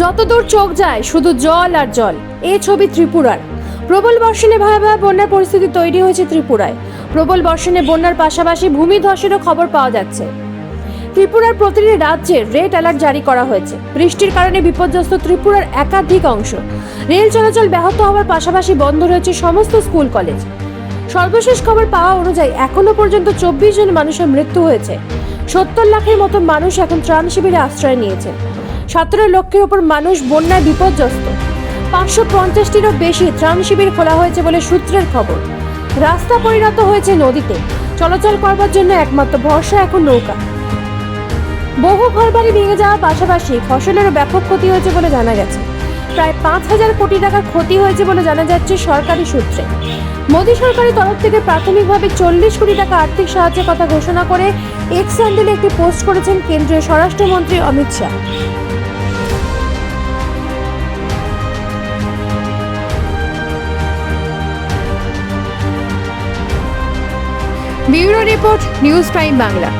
যতদূর চোখ যায়, শুধু জল আর জল। এ ছবি ত্রিপুরার। প্রবল বর্ষণে ভয়াবহ বন্যার পরিস্থিতি তৈরি হয়েছে ত্রিপুরায়। প্রবল বর্ষণে বন্যার পাশাপাশি ভূমিধসেরও খবর পাওয়া যাচ্ছে। ত্রিপুরার প্রতিটি রাজ্যে রেড অ্যালার্ট জারি করা হয়েছে। বৃষ্টির কারণে বিপর্যস্ত ত্রিপুরার একাধিক অংশ। রেল চলাচল ব্যাহত হওয়ার পাশাপাশি বন্ধ রয়েছে সমস্ত স্কুল, কলেজ। সর্বশেষ খবর পাওয়া অনুযায়ী এখনও পর্যন্ত চব্বিশ জন মানুষের মৃত্যু হয়েছে। সত্তর লাখের মতো মানুষ এখন ত্রাণ শিবিরে আশ্রয় নিয়েছে। সতেরো লক্ষের ওপর মানুষ বন্যায় বিপর্যস্ত। পাঁচশো পঞ্চাশটিরও বেশি ত্রাণ শিবির খোলা হয়েছে বলে সূত্রের খবর। রাস্তা পরিণত হয়েছে নদীতে। চলাচল করবার জন্য একমাত্র ভরসা এখন নৌকা। বহু ঘরবাড়ি ভেঙে যাওয়ার পাশাপাশি ফসলেরও ব্যাপক ক্ষতি হয়েছে বলে জানা গেছে। প্রায় পাঁচ হাজার কোটি টাকার ক্ষতি হয়েছে বলে জানা যাচ্ছে সরকারি সূত্রে। মোদী সরকারের তরফ থেকে প্রাথমিকভাবে চল্লিশ কোটি টাকা আর্থিক সাহায্যের কথা ঘোষণা করে এক্স হ্যান্ডেলে একটি পোস্ট করেছেন কেন্দ্রীয় স্বরাষ্ট্রমন্ত্রী Amit Shah. Bureau report, news time Bangla.